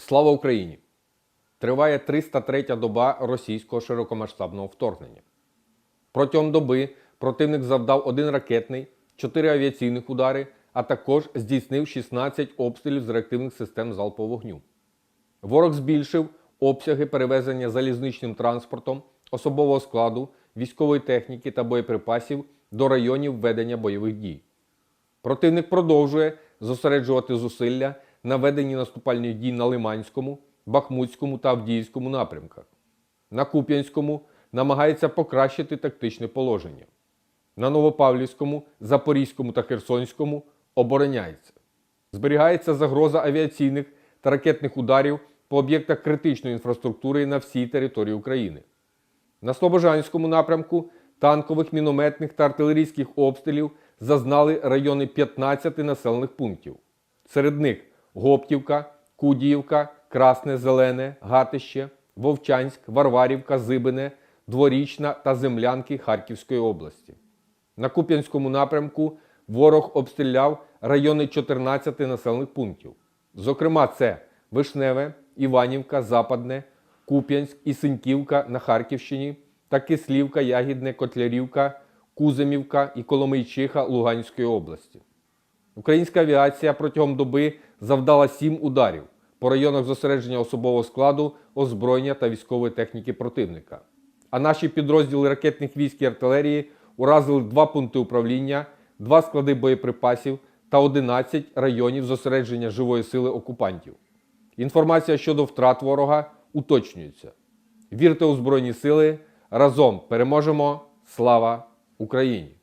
Слава Україні! Триває 303 доба російського широкомасштабного вторгнення. Протягом доби противник завдав один ракетний, 4 авіаційних удари, а також здійснив 16 обстрілів з реактивних систем залпового вогню. Ворог збільшив обсяги перевезення залізничним транспортом, особового складу, військової техніки та боєприпасів до районів ведення бойових дій. Противник продовжує зосереджувати зусилля на веденні наступальних дій на Лиманському, Бахмутському та Авдіївському напрямках. На Куп'янському намагається покращити тактичне положення. На Новопавлівському, Запорізькому та Херсонському обороняється. Зберігається загроза авіаційних та ракетних ударів по об'єктах критичної інфраструктури на всій території України. На Слобожанському напрямку танкових, мінометних та артилерійських обстрілів зазнали райони 15 населених пунктів. Серед них Гоптівка, Кудіївка, Красне, Зелене, Гатище, Вовчанськ, Варварівка, Зибине, Дворічна та Землянки Харківської області. На Куп'янському напрямку ворог обстріляв райони 14 населених пунктів. Зокрема, це Вишневе, Іванівка, Западне, Куп'янськ і Синьківка на Харківщині та Кислівка, Ягідне, Котлярівка, Куземівка і Коломийчиха Луганської області. Українська авіація протягом доби завдала сім ударів по районах зосередження особового складу, озброєння та військової техніки противника. А наші підрозділи ракетних військ і артилерії уразили два пункти управління, два склади боєприпасів та 11 районів зосередження живої сили окупантів. Інформація щодо втрат ворога уточнюється. Вірте у Збройні Сили. Разом переможемо! Слава Україні!